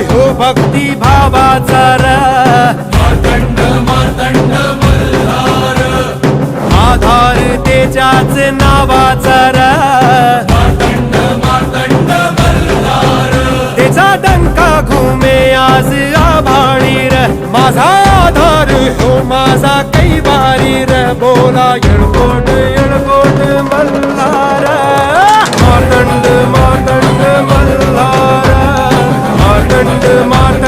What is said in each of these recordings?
तो भक्ती भावाचा मातंड मातंड मल्हार. आधार तेजाच नावाचा मातंड मातंड मल्हार. तेजा डंका घुमे आज आभाळीर माझा आधार हो माझा कैवारीर बोला येळकोट. the modern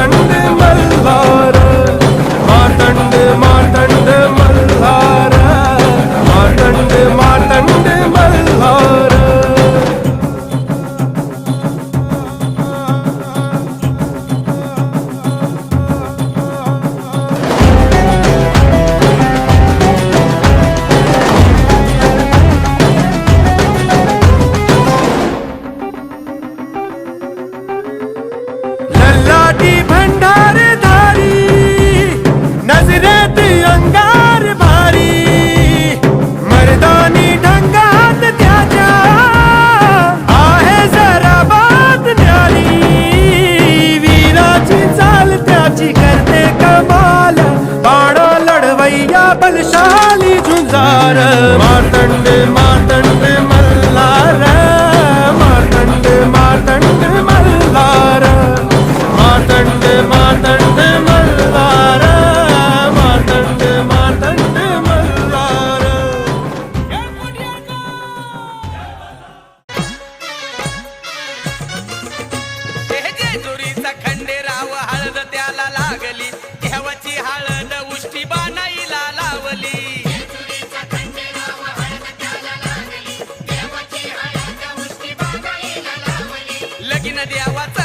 Amen. देवाचा